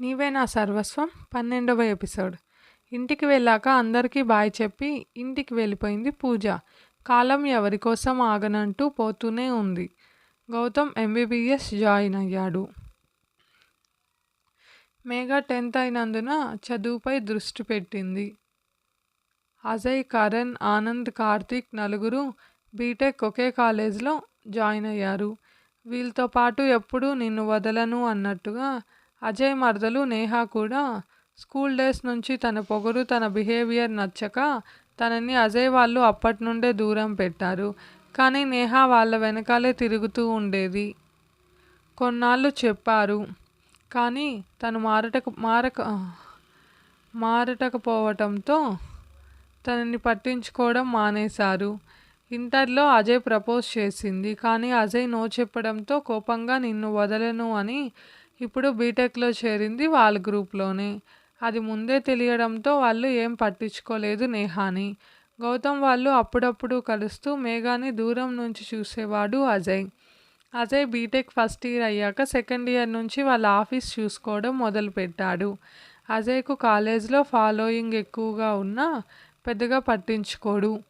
నీవే నా సర్వస్వం? పన్నెండవ ఎపిసోడ్. ఇంటికి వెళ్ళాక అందరికీ బాయ్ చెప్పి ఇంటికి వెళ్ళిపోయింది పూజ. కాలం ఎవరి కోసం ఆగనంటూ పోతూనే ఉంది. గౌతమ్ ఎంబీబీఎస్ జాయిన్ అయ్యాడు. మేఘా టెన్త్ అయినందున చదువుపై దృష్టి పెట్టింది. అజయ్ కరణ్ ఆనంద్ కార్తీక్ నలుగురు బీటెక్ ఒకే కాలేజ్లో జాయిన్ అయ్యారు. వీళ్ళతో పాటు ఎప్పుడూ నిన్ను వదలను అన్నట్టుగా అజయ్ మరదలు నేహా కూడా స్కూల్ డేస్ నుంచి తన పొగరు తన బిహేవియర్ నచ్చక తనని అజయ్ వాళ్ళు అప్పటి నుండే దూరం పెట్టారు. కానీ నేహా వాళ్ళ వెనకాలే తిరుగుతూ ఉండేది. కొన్నాళ్ళు చెప్పారు. కానీ తను మారటక మారక మారటకపోవటంతో తనని పట్టించుకోవడం మానేశారు. ఇంటర్లో అజయ్ ప్రపోజ్ చేసింది. కానీ అజయ్ నో చెప్పడంతో కోపంగా నిన్ను వదలను అని ఇప్పుడు బీటెక్లో చేరింది వాళ్ళ గ్రూప్లోనే. అది ముందే తెలియడంతో వాళ్ళు ఏం పట్టించుకోలేదు నేహాని. గౌతమ్ వాళ్ళు అప్పుడప్పుడు కలుస్తూ మేఘాని దూరం నుంచి చూసేవాడు Ajay. Ajay B Tech first year అయ్యాక సెకండ్ ఇయర్ నుంచి వాళ్ళ ఆఫీస్ చూసుకోవడం మొదలుపెట్టాడు. అజయ్కు కాలేజ్లో ఫాలోయింగ్ ఎక్కువగా ఉన్నా పెద్దగా పట్టించుకోడు.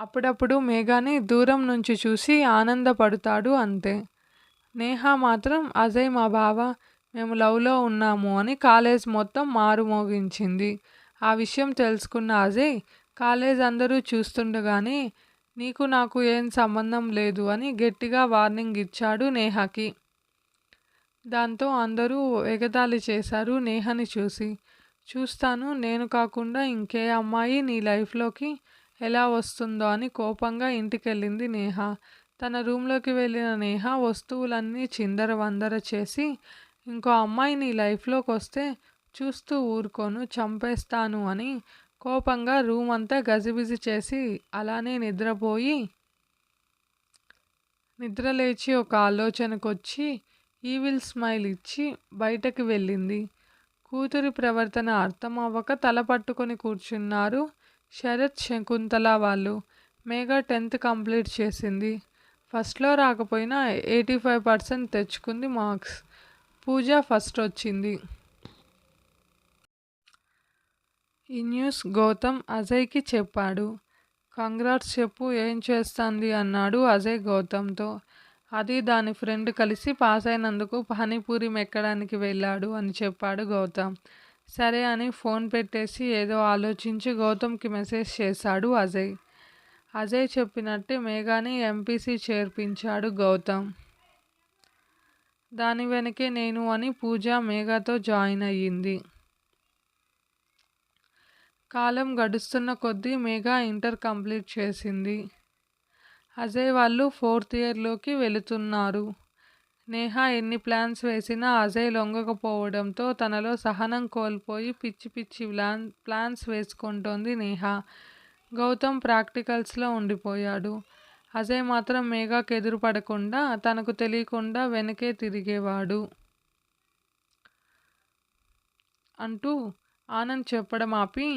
అప్పుడప్పుడు మేఘాని దూరం నుంచి చూసి ఆనందపడతాడు అంతే. నేహ మాత్రం అజయ్ మా బావ మేము లవ్లో ఉన్నాము అని కాలేజ్ మొత్తం మారుమోగించింది. ఆ విషయం తెలుసుకున్న అజయ్ కాలేజ్ అందరూ చూస్తుండగానే నీకు నాకు ఏం సంబంధం లేదు అని గట్టిగా వార్నింగ్ ఇచ్చాడు నేహకి. దాంతో అందరూ ఎగతాళి చేశారు నేహని చూసి. చూస్తాను నేను కాకుండా ఇంకే అమ్మాయి నీ లైఫ్లోకి ఎలా వస్తుందో అని కోపంగా ఇంటికెళ్ళింది నేహ. తన రూమ్లోకి వెళ్ళిన నేహ వస్తువులన్నీ చిందర వందర చేసి ఇంకో అమ్మాయి నీ లైఫ్లోకి వస్తే చూస్తూ ఊరుకోను చంపేస్తాను అని కోపంగా రూమ్ అంతా గజిబిజి చేసి అలానే నిద్రపోయి నిద్ర లేచి ఒక ఆలోచనకు వచ్చి ఈవిల్ స్మైల్ ఇచ్చి బయటకు వెళ్ళింది. కూతురి ప్రవర్తన అర్థం అవ్వక తల పట్టుకొని కూర్చున్నారు శరత్ శకుంతల వాళ్ళు. మేఘా టెన్త్ కంప్లీట్ చేసింది. ఫస్ట్లో రాకపోయినా ఎయిటీ ఫైవ్ పర్సెంట్ తెచ్చుకుంది మార్క్స్. పూజ ఫస్ట్ వచ్చింది ఈ న్యూస్ గౌతమ్ అజయ్కి చెప్పాడు. కంగ్రాట్స్ చెప్పు ఏం చేస్తుంది? అన్నాడు అజయ్ గౌతమ్తో. అది దాని ఫ్రెండ్ కలిసి పాస్ అయినందుకు పానీపూరి మెక్కడానికి వెళ్ళాడు అని చెప్పాడు గౌతమ్. సరే అని ఫోన్ పెట్టేసి ఏదో ఆలోచించి గౌతమ్కి మెసేజ్ చేశాడు అజయ్. అజయ్ చెప్పినట్టే మేఘాని ఎంపీసీ చేర్పించాడు గౌతమ్. దాని వెనకే నేను అని పూజ మేఘాతో జాయిన్ అయ్యింది. కాలం గడుస్తున్న కొద్దీ మేఘా ఇంటర్ కంప్లీట్ చేసింది. అజయ్ వాళ్ళు ఫోర్త్ ఇయర్లోకి వెళుతున్నారు. నేహ ఎన్ని ప్లాన్స్ వేసినా అజయ్ లొంగకపోవడంతో తనలో సహనం కోల్పోయి పిచ్చి పిచ్చి ప్లాన్ ప్లాన్స్ వేసుకుంటోంది నేహ. గౌతమ్ ప్రాక్టికల్స్లో ఉండిపోయాడు. అజయ్ మాత్రం మేఘాకి ఎదురుపడకుండా తనకు తెలియకుండా వెనకే తిరిగేవాడు. అంటూ ఆనంద్ చెప్పడం ఆపి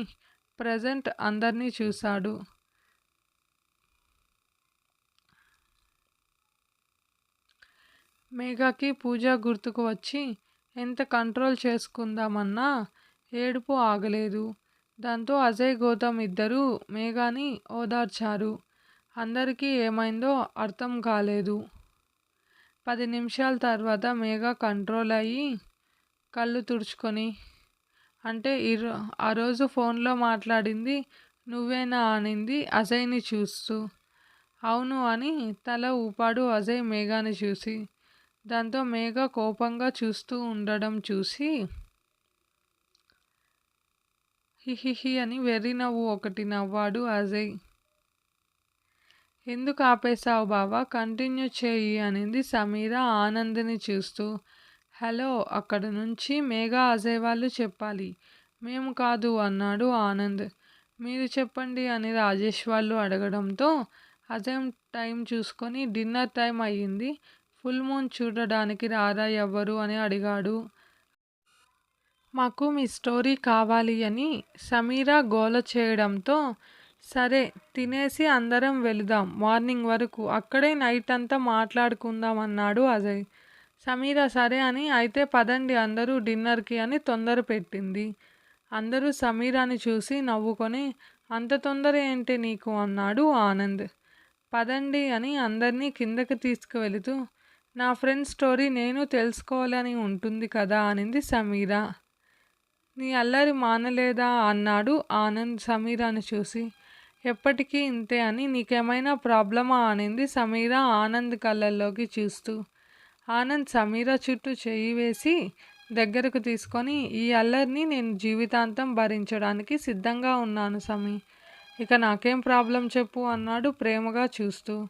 ప్రజెంట్ అందరినీ చూశాడు. మేఘాకి పూజ గుర్తుకు వచ్చి ఎంత కంట్రోల్ చేసుకుందామన్నా ఏడుపు ఆగలేదు. దాంతో అజయ్ గౌతమ్ ఇద్దరూ మేఘాని ఓదార్చారు. అందరికీ ఏమైందో అర్థం కాలేదు. పది నిమిషాల తర్వాత మేఘ కంట్రోల్ అయ్యి కళ్ళు తుడుచుకొని అంటే ఈరో ఆ రోజు ఫోన్లో మాట్లాడింది నువ్వేనా అనింది అజయ్ని చూస్తూ. అవును అని తల ఊపాడు అజయ్ మేఘాని చూసి. దాంతో మేఘ కోపంగా చూస్తూ ఉండడం చూసి హిహిహి అని వెర్రి నవ్వు ఒకటి నవ్వాడు అజయ్. ఎందుకు ఆపేశావు బావా? కంటిన్యూ చేయి అనింది సమీర ఆనంద్ని చూస్తూ. హలో అక్కడ నుంచి మేఘా అజయ్ వాళ్ళు చెప్పాలి. మేము కాదు అన్నాడు ఆనంద్. మీరు చెప్పండి అని రాజేష్ వాళ్ళు అడగడంతో అజయ్ టైం చూసుకొని డిన్నర్ టైం అయ్యింది. ఫుల్ మూన్ చూడడానికి రారా ఎవ్వరు? అని అడిగాడు. మాకు మీ స్టోరీ కావాలి అని సమీరా గోల చేయడంతో సరే తినేసి అందరం వెళదాం మార్నింగ్ వరకు. అక్కడే నైట్ అంతా మాట్లాడుకుందాం అన్నాడు అజయ్. సమీరా సరే అని అయితే పదండి అందరూ డిన్నర్కి అని తొందర పెట్టింది. అందరూ సమీరాని చూసి నవ్వుకొని అంత తొందర ఏంటి నీకు? అన్నాడు ఆనంద్. పదండి అని అందరినీ కిందకి తీసుకువెళుతూ నా ఫ్రెండ్ స్టోరీ నేను తెలుసుకోవాలని ఉంటుంది కదా? అనింది సమీరా. నీ అల్లరి మానలేదా? అన్నాడు ఆనంద్ సమీరాని చూసి. ఎప్పటికీ ఇంతే అని నీకేమైనా ప్రాబ్లమా? అనింది సమీర ఆనంద్ కళ్ళల్లోకి చూస్తూ. ఆనంద్ సమీర చుట్టూ చేయి వేసి దగ్గరకు తీసుకొని ఈ అల్లరిని నేను జీవితాంతం భరించడానికి సిద్ధంగా ఉన్నాను సమీ. ఇక నాకేం ప్రాబ్లం చెప్పు అన్నాడు ప్రేమగా చూస్తూ.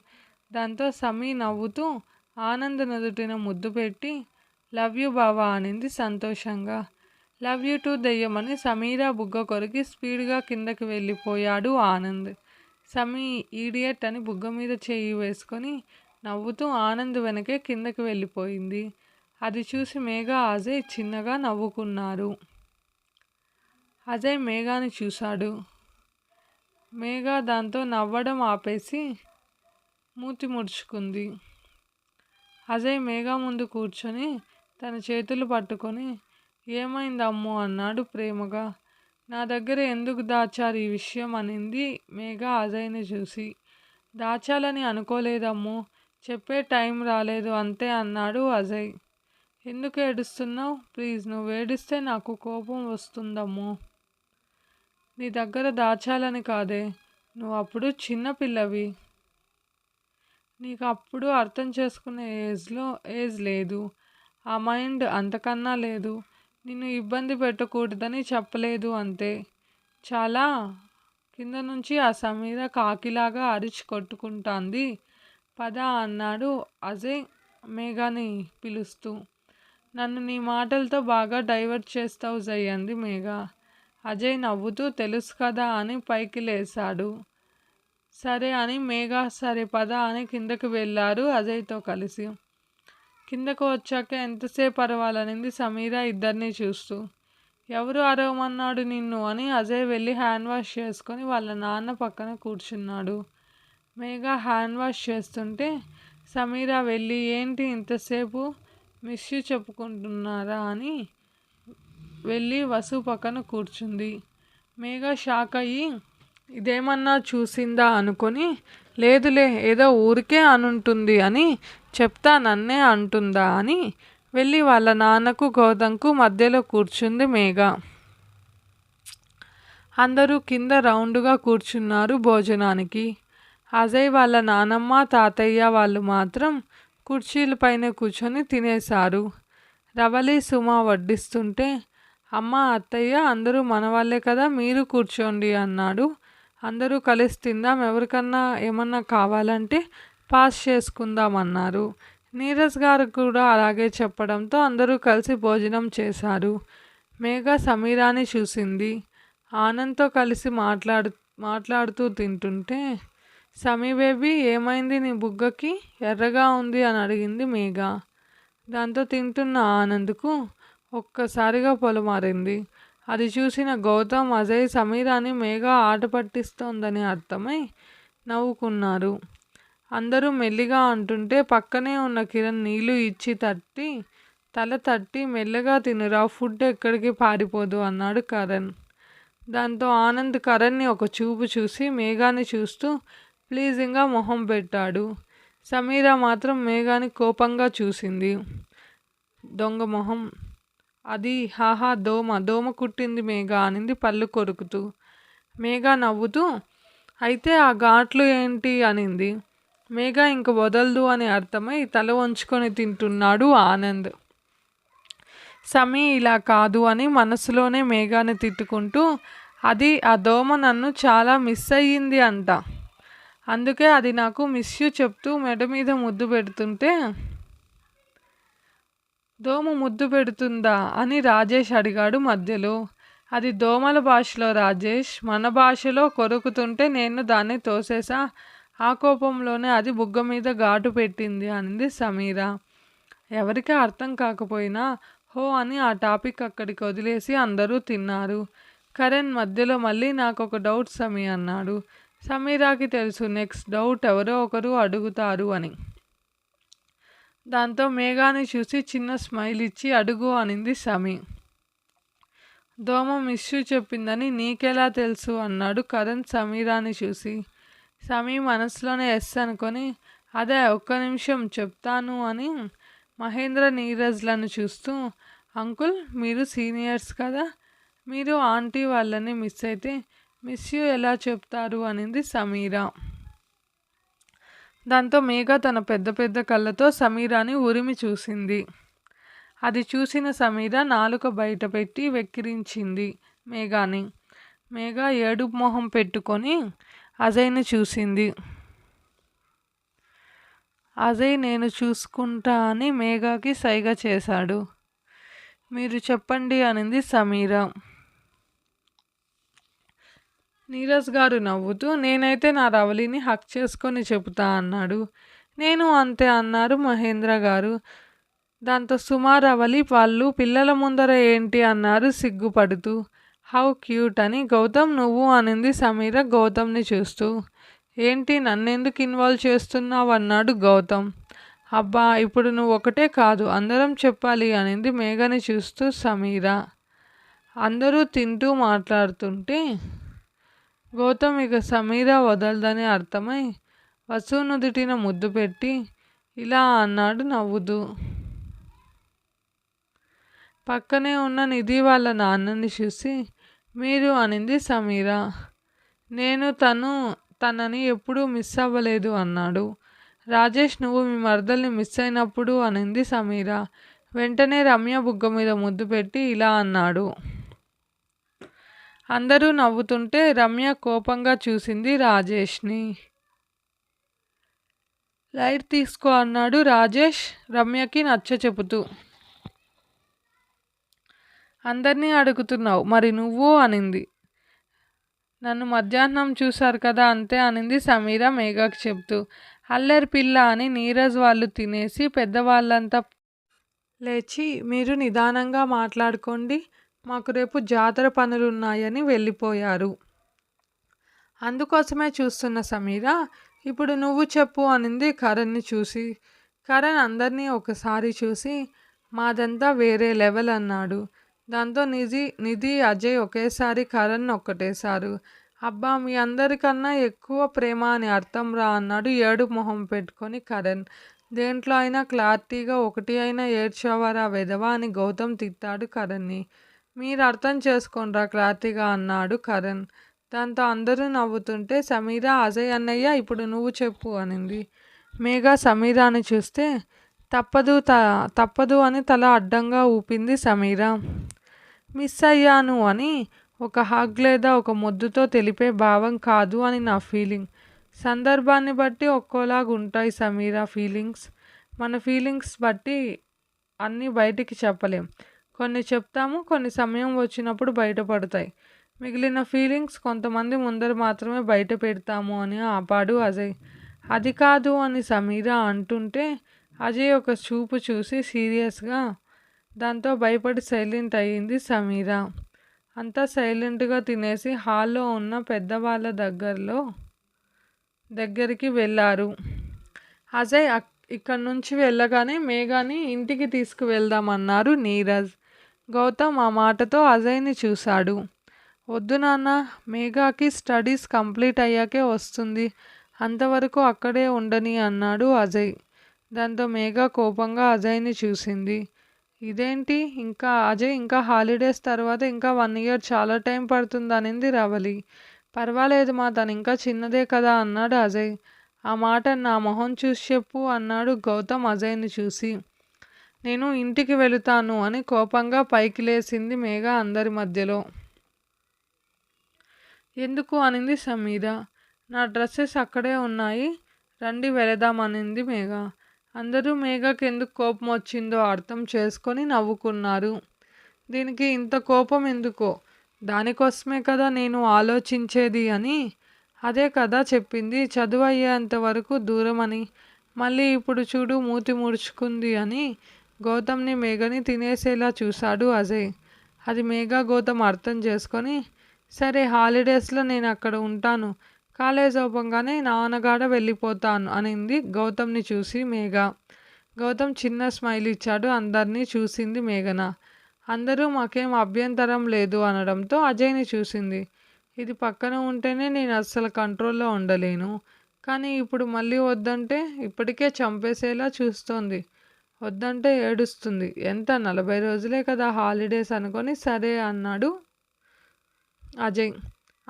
దాంతో సమీ నవ్వుతూ ఆనంద్ నుదుటిన ముద్దు పెట్టి లవ్ యూ బావా? అనింది సంతోషంగా. లవ్ యూ టు దెయ్యమని సమీరా బుగ్గ కొరికి స్పీడ్గా కిందకి వెళ్ళిపోయాడు ఆనంద్. సమీ ఈడియట్ అని బుగ్గ మీద చేయి వేసుకొని నవ్వుతూ ఆనంద్ వెనకే కిందకి వెళ్ళిపోయింది. అది చూసి మేఘ అజయ్ చిన్నగా నవ్వుకున్నారు. అజయ్ మేఘాని చూశాడు. మేఘ దాంతో నవ్వడం ఆపేసి మూతి ముడుచుకుంది. అజయ్ మేఘ ముందు కూర్చొని తన చేతులు పట్టుకొని ఏమైంది అన్నాడు ప్రేమగా. నా దగ్గర ఎందుకు దాచారు ఈ విషయం అనింది మేఘ అజయ్ని చూసి. దాచాలని అనుకోలేదమ్మో చెప్పే టైం రాలేదు అంతే అన్నాడు అజయ్. ఎందుకు ఏడుస్తున్నావు? ప్లీజ్ నువ్వు ఏడిస్తే నాకు కోపం వస్తుందమ్మో. నీ దగ్గర దాచాలని కాదే నువ్వు అప్పుడు చిన్నపిల్లవి నీకు అప్పుడు అర్థం చేసుకునే ఏజ్లో ఏజ్ లేదు. ఆ మైండ్ అంతకన్నా లేదు. నిన్ను ఇబ్బంది పెట్టకూడదని చెప్పలేదు అంతే. చాలా కింద నుంచి ఆ సమీర కాకిలాగా అరిచి కొట్టుకుంటాంది. పద అన్నాడు అజయ్ మేఘాని పిలుస్తూ. నన్ను నీ మాటలతో బాగా డైవర్ట్ చేస్తావు జై అంది మేఘ. అజయ్ నవ్వుతూ తెలుసు కదా అని పైకి లేశాడు. సరే అని మేఘ సరే పద అని కిందకు వెళ్ళారు అజయ్తో కలిసి. కిందకు వచ్చాక ఎంతసేపు అరవాలనింది సమీర ఇద్దరిని చూస్తూ. ఎవరు అరవమన్నాడు నిన్ను అని అజయ్ వెళ్ళి హ్యాండ్ వాష్ చేసుకొని వాళ్ళ నాన్న పక్కన కూర్చున్నాడు. మేఘా హ్యాండ్ వాష్ చేస్తుంటే సమీర వెళ్ళి ఏంటి ఇంతసేపు మిస్ చెప్పుకుంటున్నారా? అని వెళ్ళి వసు పక్కన కూర్చుంది. మేఘా షాక్ అయ్యి ఇదేమన్నా చూసిందా? అనుకొని లేదులే ఏదో ఊరికే అనుంటుంది అని చెప్తా నన్నే అంటుందా అని వెళ్ళి వాళ్ళ నాన్నకు గౌతంకు మధ్యలో కూర్చుంది మేఘ. అందరూ కింద రౌండ్గా కూర్చున్నారు భోజనానికి. అజయ్ వాళ్ళ నానమ్మ తాతయ్య వాళ్ళు మాత్రం కుర్చీలపైన కూర్చొని తినేశారు. రవలి సుమ వడ్డిస్తుంటే అమ్మ అత్తయ్య అందరూ మన వాళ్ళే కదా మీరు కూర్చోండి అన్నాడు. అందరూ కలిసి తిందాం ఎవరికన్నా ఏమన్నా కావాలంటే పాస్ చేసుకుందామన్నారు. నీరజ్ గారు కూడా అలాగే చెప్పడంతో అందరూ కలిసి భోజనం చేశారు. మేఘ సమీరాని చూసింది. ఆనంద్తో కలిసి మాట్లాడు మాట్లాడుతూ తింటుంటే సమీ బేబీ ఏమైంది నీ బుగ్గకి? ఎర్రగా ఉంది అని అడిగింది మేఘ. దాంతో తింటున్న ఆనంద్కు ఒక్కసారిగా పొలమారింది. అది చూసిన గౌతమ్ అజయ్ సమీరాని మేఘ ఆట పట్టిస్తోందని అర్థమై నవ్వుకున్నారు. అందరూ మెల్లిగా అంటుంటే పక్కనే ఉన్న కిరణ్ నీళ్ళు ఇచ్చి తట్టి తల తట్టి మెల్లగా తినురా ఫుడ్ ఎక్కడికి పారిపోదు అన్నాడు కరణ్. దాంతో ఆనంద్ కరణ్ని ఒక చూపు చూసి మేఘాని చూస్తూ ప్లీజింగ్గా మొహం పెట్టాడు. సమీరా మాత్రం మేఘాని కోపంగా చూసింది. దొంగ మొహం. అది హాహా దోమ దోమ కుట్టింది మేఘ అనింది పళ్ళు కొరుకుతూ. మేఘ నవ్వుతూ అయితే ఆ ఘాట్లు ఏంటి? అనింది. మేఘ ఇంక వదలదు అని అర్థమై తల వంచుకొని తింటున్నాడు ఆనంద్. సమీ ఇలా కాదు అని మనసులోనే మేఘాన్ని తిట్టుకుంటూ అది ఆ దోమ నన్ను చాలా మిస్ అయ్యింది అంట. అందుకే అది నాకు మిస్ యూ చెప్తూ మెడ మీద ముద్దు పెడుతుంటే దోమ ముద్దు పెడుతుందా? అని రాజేష్ అడిగాడు మధ్యలో. అది దోమల భాషలో రాజేష్. మన భాషలో కొరుకుతుంటే నేను దాన్ని తోసేసా. ఆ కోపంలోనే అది బుగ్గ మీద ఘాటు పెట్టింది అనింది సమీర. ఎవరికి అర్థం కాకపోయినా హో అని ఆ టాపిక్ అక్కడికి వదిలేసి అందరూ తిన్నారు. కరణ్ మధ్యలో మళ్ళీ నాకు ఒక డౌట్ సమీ అన్నాడు. సమీరాకి తెలుసు నెక్స్ట్ డౌట్ ఎవరో ఒకరు అడుగుతారు అని. దాంతో మేఘాని చూసి చిన్న స్మైల్ ఇచ్చి అడుగు అనింది సమీ. దోమ మిస్సు చెప్పిందని నీకెలా తెలుసు అన్నాడు కరణ్ సమీరాని చూసి. సమీ మనసులోనే ఎస్ అనుకొని అదే ఒక్క నిమిషం చెప్తాను అని మహేంద్ర నీరజ్లను చూస్తూ అంకుల్ మీరు సీనియర్స్ కదా మీరు ఆంటీ వాళ్ళని మిస్ అయితే మిస్ యూ ఎలా చెప్తారు అనింది సమీరా. దాంతో మేఘ తన పెద్ద పెద్ద కళ్ళతో సమీరాని ఉరిమి చూసింది. అది చూసిన సమీర నాలుక బయట పెట్టి వెక్కిరించింది మేఘాని. మేఘ ఏడుపు మొహం పెట్టుకొని అజయ్ని చూసింది. అజయ్ నేను చూసుకుంటా అని మేఘాకి సైగ చేశాడు. మీరు చెప్పండి అనింది సమీర. నీరజ్ గారు నవ్వుతూ నేనైతే నా రవలిని హక్ చేసుకొని చెబుతా అన్నాడు. నేను అంతే అన్నారు మహేంద్ర గారు. దాంతో సుమారవలి వాళ్ళు పిల్లల ముందర ఏంటి అన్నారు సిగ్గుపడుతూ. హౌ క్యూట్ అని గౌతమ్ నువ్వు అనింది సమీర గౌతమ్ని చూస్తూ. ఏంటి నన్నెందుకు ఇన్వాల్వ్ చేస్తున్నావు అన్నాడు గౌతమ్. అబ్బా ఇప్పుడు నువ్వు ఒకటే కాదు అందరం చెప్పాలి అనింది మేఘని చూస్తూ సమీర. అందరూ తింటూ మాట్లాడుతుంటే గౌతమ్ ఇక సమీర వదలదని అర్థమై వసునుదిటిన ముద్దు పెట్టి ఇలా అన్నాడు నవ్వుతూ. పక్కనే ఉన్న నిధి వాళ్ళ నాన్నని చూసి మీరు అనింది సమీర. నేను తను తనని ఎప్పుడూ మిస్ అవ్వలేదు అన్నాడు. రాజేష్ నువ్వు మీ మరదల్ని మిస్ అయినప్పుడు అనింది సమీర. వెంటనే రమ్య బుగ్గ మీద ముద్దు పెట్టి ఇలా అన్నాడు. అందరూ నవ్వుతుంటే రమ్య కోపంగా చూసింది రాజేష్ని. లైట్ తీసుకో అన్నాడు రాజేష్ రమ్యకి నచ్చ చెబుతూ అందరినీ అడుగుతున్నావు మరి నువ్వు? అనింది. నన్ను మధ్యాహ్నం చూశారు కదా అంతే అనింది సమీర మేఘాకి చెప్తూ అల్లరి పిల్ల అని నీరజ్ వాళ్ళు తినేసి పెద్దవాళ్ళంతా లేచి మీరు నిదానంగా మాట్లాడుకోండి మాకు రేపు జాతర పనులున్నాయని వెళ్ళిపోయారు. అందుకోసమే చూస్తున్న సమీర ఇప్పుడు నువ్వు చెప్పు అనింది కరణ్ని చూసి. కరణ్ అందరినీ ఒకసారి చూసి మాదంతా వేరే లెవెల్ అన్నాడు. దాంతో నిధి నిధి అజయ్ ఒకేసారి కరణ్ ఒక్కటేశారు అబ్బా మీ అందరికన్నా ఎక్కువ ప్రేమ అని అర్థం రా అన్నాడు ఏడు మొహం పెట్టుకొని కరణ్. దేంట్లో అయినా క్లారిటీగా ఒకటి అయినా ఏడ్చేవారా వెధవా అని గౌతమ్ తిట్టాడు కరణ్ని. మీరు అర్థం చేసుకోండిరా క్లారిటీగా అన్నాడు కరణ్. దాంతో అందరూ నవ్వుతుంటే సమీరా అజయ్ అన్నయ్య ఇప్పుడు నువ్వు చెప్పు అనింది. మేఘా సమీరాని చూస్తే తప్పదు త తప్పదు అని తల అడ్డంగా ఊపింది సమీర. మిస్ అయ్యాను అని ఒక హగ్ లేదా ఒక మొద్దుతో తెలిపే భావం కాదు అని నా ఫీలింగ్. సందర్భాన్ని బట్టి ఒక్కోలాగా ఉంటాయి సమీరా ఫీలింగ్స్. మన ఫీలింగ్స్ బట్టి అన్నీ బయటికి చెప్పలేం. కొన్ని చెప్తాము కొన్ని సమయం వచ్చినప్పుడు బయటపడతాయి. మిగిలిన ఫీలింగ్స్ కొంతమంది ముందర మాత్రమే బయట పెడతాము అని ఆపాడు అజయ్. అది కాదు అని సమీరా అంటుంటే అజయ్ ఒక చూపు చూసి సీరియస్గా దాంతో భయపడి సైలెంట్ అయ్యింది సమీర. అంతా సైలెంట్గా తినేసి హాల్లో ఉన్న పెద్దవాళ్ళ దగ్గరలో దగ్గరికి వెళ్ళారు. అజయ్ ఇక్కడ నుంచి వెళ్ళగానే మేఘాని ఇంటికి తీసుకువెళ్దామన్నారు నీరజ్. గౌతమ్ ఆ మాటతో అజయ్ని చూశాడు. వద్దు నాన్న మేఘాకి స్టడీస్ కంప్లీట్ అయ్యాకే వస్తుంది. అంతవరకు అక్కడే ఉండని అన్నాడు అజయ్. దాంతో మేఘ కోపంగా అజయ్ని చూసింది. ఇదేంటి? ఇంకా అజయ్ ఇంకా హాలిడేస్ తర్వాత ఇంకా వన్ ఇయర్ చాలా టైం పడుతుంది అనింది రవలి. పర్వాలేదు మా తను ఇంకా చిన్నదే కదా అన్నాడు అజయ్. ఆ మాట నా మొహం చూసి చెప్పు అన్నాడు గౌతమ్ అజయ్ని చూసి. నేను ఇంటికి వెళుతాను అని కోపంగా పైకి లేసింది మేఘ అందరి మధ్యలో. ఎందుకు అనింది సమీర. నా డ్రెస్సెస్ అక్కడే ఉన్నాయి. రండి వెళదామనింది మేఘ. అందరూ మేఘకి ఎందుకు కోపం వచ్చిందో అర్థం చేసుకొని నవ్వుకున్నారు. దీనికి ఇంత కోపం ఎందుకో? దానికోసమే కదా నేను ఆలోచించేది అని అదే కదా చెప్పింది. చదువు అయ్యేంత వరకు దూరమని మళ్ళీ ఇప్పుడు చూడు మూతి ముడుచుకుంది అని గౌతమ్ని మేఘని తినేసేలా చూశాడు అజయ్. అది మేఘ గౌతమ్ అర్థం చేసుకొని సరే హాలిడేస్లో నేను అక్కడ ఉంటాను. కాలేజ్ అవ్వగానే నాన్నగాడ వెళ్ళిపోతాను అనింది గౌతమ్ని చూసి మేఘ. గౌతమ్ చిన్న స్మైల్ ఇచ్చాడు అందరినీ చూసింది మేఘన. అందరూ మాకేం అభ్యంతరం లేదు అనడంతో అజయ్ని చూసింది. ఇది పక్కన ఉంటేనే నేను అస్సలు కంట్రోల్లో ఉండలేను. కానీ ఇప్పుడు మళ్ళీ వద్దంటే ఇప్పటికే చంపేసేలా చూస్తోంది. వద్దంటే ఏడుస్తుంది. ఎంత? నలభై రోజులే కదా హాలిడేస్ అనుకొని సరే అన్నాడు అజయ్.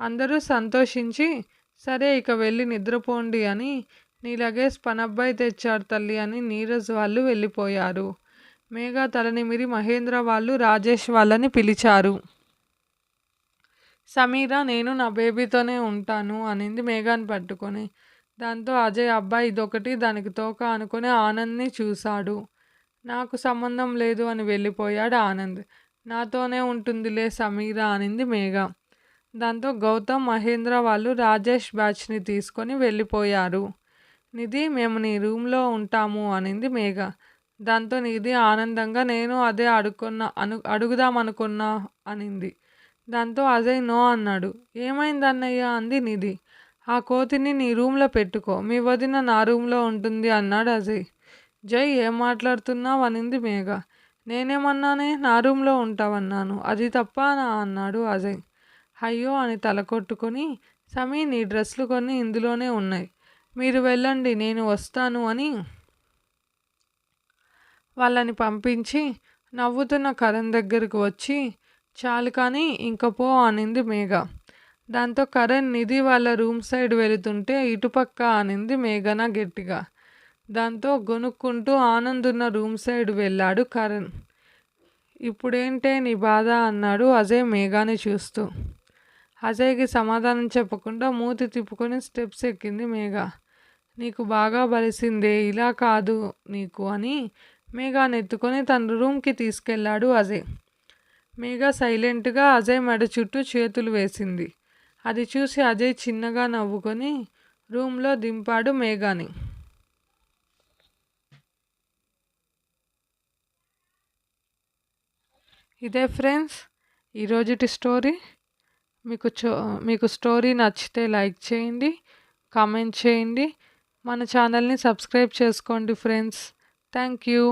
అందరూ సంతోషించి సరే ఇక వెళ్ళి నిద్రపోండి అని నీ లగేజ్ పనబ్బాయి తెచ్చాడు తల్లి అని నీరజ్ వాళ్ళు వెళ్ళిపోయారు. మేఘా తలనిమిరి మహేంద్ర వాళ్ళు రాజేష్ వాళ్ళని పిలిచారు. సమీర నేను నా బేబీతోనే ఉంటాను అనింది మేఘాని పట్టుకొని. దాంతో అజయ్ అబ్బాయి ఇదొకటి దానికి తోక అనుకుని ఆనంద్ని చూశాడు. నాకు సంబంధం లేదు అని వెళ్ళిపోయాడు ఆనంద్. నాతోనే ఉంటుందిలే సమీర అనింది మేఘ. దాంతో గౌతమ్ మహేంద్ర వాళ్ళు రాజేష్ బ్యాచ్ని తీసుకొని వెళ్ళిపోయారు. నిధి మేము నీ రూమ్లో ఉంటాము అనింది మేఘ. దాంతో నిధి ఆనందంగా నేను అదే అడుక్కున్నా అను అడుగుదాం అనుకున్నా అనింది. దాంతో అజయ్ నో అన్నాడు. ఏమైంది అన్నయ్య అంది నిధి. ఆ కోతిని నీ రూమ్లో పెట్టుకో. మీ వదిన నా రూమ్లో ఉంటుంది అన్నాడు అజయ్. జై ఏం మాట్లాడుతున్నావు అనింది మేఘ. నేనేమన్నానే? నా రూమ్లో ఉంటావన్నాను. అది తప్ప నా అన్నాడు అజయ్. అయ్యో అని తల కొట్టుకొని సమీ నీ డ్రెస్సులు కొన్ని ఇందులోనే ఉన్నాయి. మీరు వెళ్ళండి నేను వస్తాను అని వాళ్ళని పంపించి నవ్వుతున్న కరణ్ దగ్గరకు వచ్చి చాలు కానీ ఇంక పో అనింది మేఘ. దాంతో కరణ్ నిధి వాళ్ళ రూమ్ సైడ్ వెళుతుంటే ఇటుపక్క అనింది మేఘన గట్టిగా. దాంతో గొనుక్కుంటూ ఆనంద్ ఉన్న రూమ్ సైడ్ వెళ్ళాడు కరణ్. ఇప్పుడేంటే నీ బాధ అన్నాడు అజయ్ మేఘాని చూస్తూ. అజయ్కి సమాధానం చెప్పకుండా మూతి తిప్పుకొని స్టెప్స్ ఎక్కింది మేఘ. నీకు బాగా బలిసిందే ఇలా కాదు నీకు అని మేఘాని ఎత్తుకొని తన రూమ్కి తీసుకెళ్ళాడు అజయ్. మేఘ సైలెంట్గా అజయ్ మెడ చుట్టూ చేతులు వేసింది. అది చూసి అజయ్ చిన్నగా నవ్వుకొని రూమ్లో దింపాడు మేఘాని. ఇదే ఫ్రెండ్స్ ఈరోజుటి స్టోరీ. మీకు చో మీకు స్టోరీ నచ్చితే లైక్ చేయండి కామెంట్ చేయండి. మన ఛానల్ని సబ్స్క్రైబ్ చేసుకోండి ఫ్రెండ్స్. Thank you.